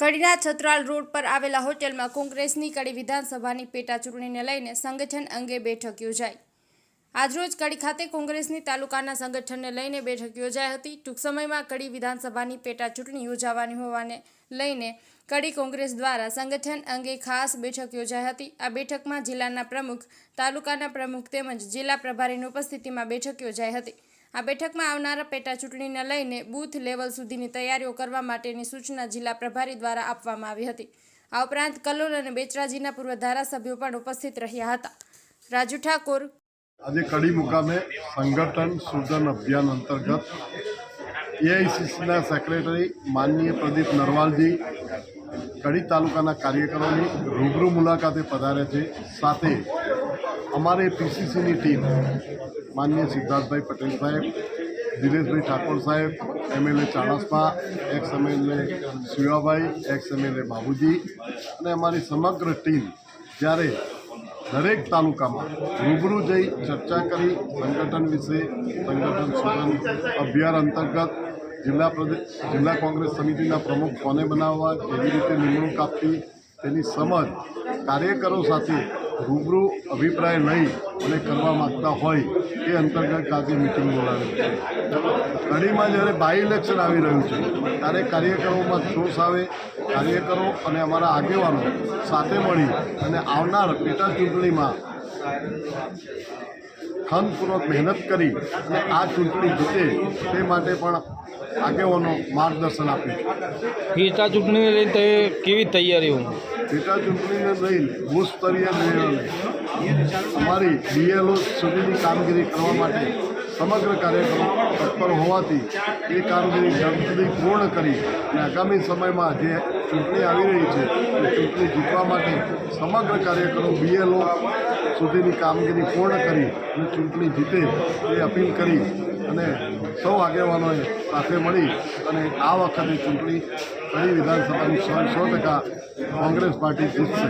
કડીના Chhatral road પર આવેલા હોટેલમાં કોંગ્રેસની કડી વિધાનસભાની પેટા ચૂંટણીને લઈને સંગઠન અંગે બેઠક યોજાઈ. આજરોજ કડી ખાતે કોંગ્રેસની તાલુકાના સંગઠનને લઈને બેઠક યોજાઈ હતી. ટૂંક સમયમાં કડી વિધાનસભાની પેટા ચૂંટણી યોજાવાની હોવાને લઈને કડી કોંગ્રેસ દ્વારા સંગઠન અંગે ખાસ બેઠક યોજાઈ હતી. આ બેઠકમાં જિલ્લાના પ્રમુખ, તાલુકાના પ્રમુખ તેમજ જિલ્લા પ્રભારીની ઉપસ્થિતિમાં બેઠક યોજાઈ હતી. આ બેઠકમાં આવનારા પેટા ચૂંટણીને લઈને બૂથ લેવલ સુધીની તૈયારીઓ કરવા માટેની સૂચના જિલ્લા પ્રભારી દ્વારા આપવામાં આવી હતી. આ ઉપરાંત કલોલ અને બેચરાજીના પૂર્વ ધારાસભ્યો પણ ઉપસ્થિત રહ્યા હતા. રાજુ ઠાકોર. આજે કડી મુકામે સંગઠન સૂજન અભિયાન અંતર્ગત એઆઈસીસીના સેક્રેટરી માનનીય પ્રદીપ નરવાલજી કડી તાલુકાના કાર્યકરોની રૂબરૂ મુલાકાતે પધારે છે. સાથે અમારે પીસીસીની ટીમ માનનીય સિદ્ધાર્થભાઈ પટેલ સાહેબ, દિનેશભાઈ ઠાકોર સાહેબ, MLA Chanasma, ex MLA Shivabhai, ex MLA Babuji અને અમારી સમગ્ર ટીમ જ્યારે દરેક તાલુકામાં રૂબરૂ જઈ ચર્ચા કરી સંગઠન વિશે, સંગઠન સુગન અભિયાન અંતર્ગત જિલ્લા પ્રદેશ જિલ્લા કોંગ્રેસ સમિતિના પ્રમુખ કોને બનાવવા, કેવી રીતે નિમણૂક આપવી, તેની સમજ કાર્યકરો સાથે રૂબરૂ અભિપ્રાય લઈ અને કરવા માગતા હોય એ અંતર્ગત આજે મિટિંગ બોલાવી છે. કડીમાં જ્યારે બાય ઇલેક્શન આવી રહ્યું છે, ત્યારે કાર્યકરોમાં જોશ આવે, કાર્યકરો અને અમારા આગેવાનો સાથે મળી અને આવનાર પેટા ચૂંટણીમાં ખંતપૂર્વક મહેનત કરી અને આ ચૂંટણી જીતે તે માટે પણ આગેવાનો માર્ગદર્શન આપ્યું છે. પેટા ચૂંટણીને લઈને કેવી કેવી તૈયારીઓ પેટા ચૂંટણીને લઈને ભૂસ્તરીય સ્તરીય નિર્ણય અમારી બીએલઓ સુધીની કામગીરી કરવા માટે સમગ્ર કાર્યક્રમ તત્પર હોવાથી એ કામગીરી જલ્દી પૂર્ણ કરી અને આગામી સમયમાં જે ચૂંટણી આવી રહી છે એ ચૂંટણી જીતવા માટે સમગ્ર કાર્યકરો બીએલઓ સુધીની કામગીરી પૂર્ણ કરી અને ચૂંટણી જીતે એ અપીલ કરી અને સૌ આગેવાનોએ સાથે મળી અને આ વખતે ચૂંટણી કઈ વિધાનસભાની સો ટકા કોંગ્રેસ પાર્ટી જીતશે.